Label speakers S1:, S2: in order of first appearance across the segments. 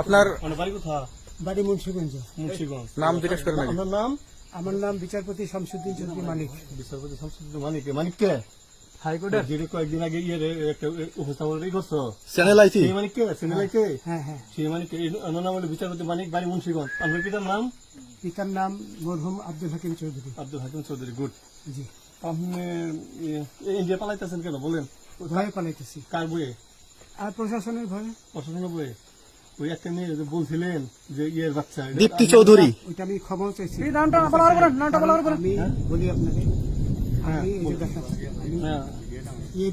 S1: আপনার
S2: মানে বাড়ি
S3: মুন্সিগঞ্জ।
S2: মুন্সিগঞ্জ।
S1: নাম জিজ্ঞেস করেন।
S2: আপনার নাম
S3: আমার নাম বিচারপতি শামসুদ্দিন চৌধুরী মানিক।
S2: বিচারপতি শামসুদ্দিন মানিক। মানিক কে? হাইকোর্টের যেটা কয়েকদিন আগে ইয়ে একটা উপস্থাপন করছ।
S1: চ্যানেল আইসি
S2: সেই মানিক কে? সিনেলাই কে
S3: হ্যাঁ হ্যাঁ
S2: সেই মানিক কে? নাম হলো বিচারপতি মানিক বাড়ি মুন্সিগঞ্জ। আপনার পিতার নাম?
S3: পিতার নাম মরহুম আব্দুল হাকিম চৌধুরী।
S2: আব্দুল হাকিম চৌধুরী গুড।
S3: জি।
S2: আপনি ইন্ডিয়া পালাইতেছেন কেন? বলেন।
S3: ভয়ে পালাইতেছি।
S2: কার বইয়ে
S3: আর প্রশাসনের ভয়ে
S2: প্রশাসনের বইয়ে ওই একটা মেয়ে যে বলছিলেন যে ইয়ের বাচ্চা
S1: দীপ্তি চৌধুরী।
S3: ওইটা আমি ক্ষমাও চাইছি।
S4: নামটা বলার পরে নামটা বলার পরে
S3: আমি বলি আপনাকে আমি এই যে
S2: হ্যাঁ।
S3: ইয়ে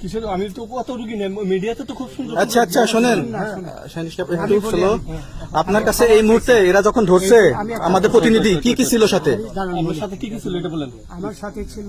S2: কিসের? আমি তো কত রুগী নেই মিডিয়াতে তো খুব সুন্দর
S1: আচ্ছা আচ্ছা শোনেন। আপনার কাছে এই মুহূর্তে এরা যখন ধরছে আমাদের প্রতিনিধি কি কি ছিল সাথে?
S3: আমার
S2: সাথে কি কি ছিল এটা বলেন।
S3: আমার সাথে ছিল